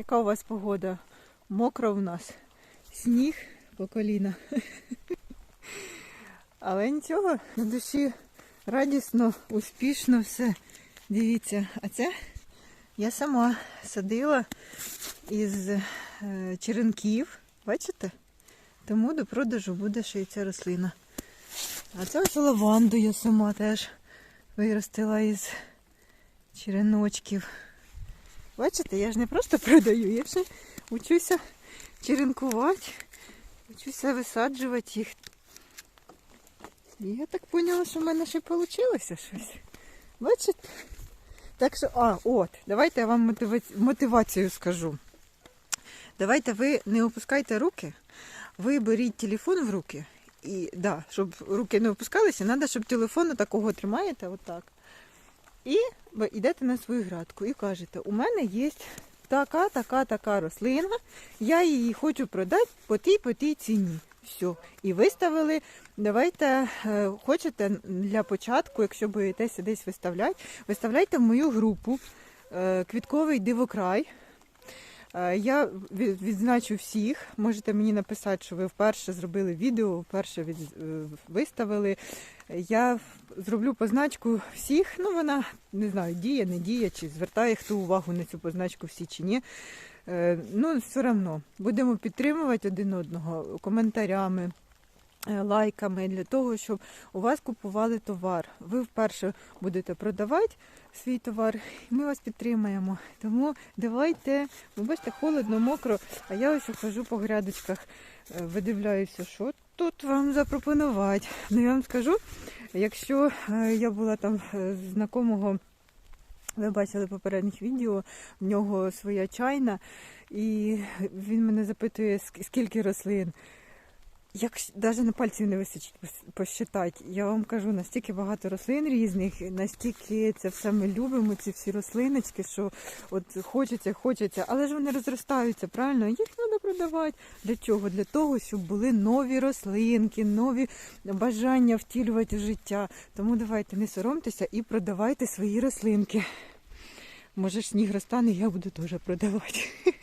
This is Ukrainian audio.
Яка у вас погода? Мокро у нас. Сніг по коліна. Але нічого, на душі радісно, успішно все. Дивіться, а це я сама садила із е, черенків. Бачите? Тому до продажу буде ще й ця рослина. А це ось лаванду я сама теж виростила із череночків. Бачите, я ж не просто продаю, я ще учуся черенкувати, учуся висаджувати їх. І я так поняла, що в мене ще вийшло щось. Бачите? Так що, а, от, давайте я вам мотива- мотивацію скажу. Давайте ви не опускайте руки, ви беріть телефон в руки. І да, щоб руки не опускалися, треба, щоб телефон такого тримаєте, отак. І ви йдете на свою градку і кажете, у мене є така, така, така рослина, я її хочу продати по тій, по тій ціні. Все. І виставили. Давайте, е, хочете для початку, якщо боїтеся десь виставляти, виставляйте в мою групу е, Квітковий дивокрай. Е, Я відзначу всіх. Можете мені написати, що ви вперше зробили відео, вперше е, виставили. Я зроблю позначку всіх. Ну, вона не знаю, діє, не діє, чи звертає хто увагу на цю позначку всі чи ні. Е, Ну, все одно будемо підтримувати один одного коментарями. Е, Лайками для того, щоб у вас купували товар. Ви вперше будете продавати свій товар, і ми вас підтримаємо. Тому давайте, ви бачите, холодно, мокро, а я ось хожу по грядочках, е, видивляюся, що тут вам запропонувати. Ну я вам скажу, якщо е, я була там знакомого, ви бачили попередніх відео, в нього своя чайна, і він мене запитує, скільки рослин. Як навіть на пальців не вистачить посчитати. Я вам кажу, настільки багато рослин різних, настільки це все ми любимо, ці всі рослиночки, що от хочеться, хочеться, але ж вони розростаються, правильно? Їх треба продавати. Для чого? Для того, щоб були нові рослинки, нові бажання втілювати в життя. Тому давайте не соромтеся і продавайте свої рослинки. Може, сніг розтане, я буду теж продавати.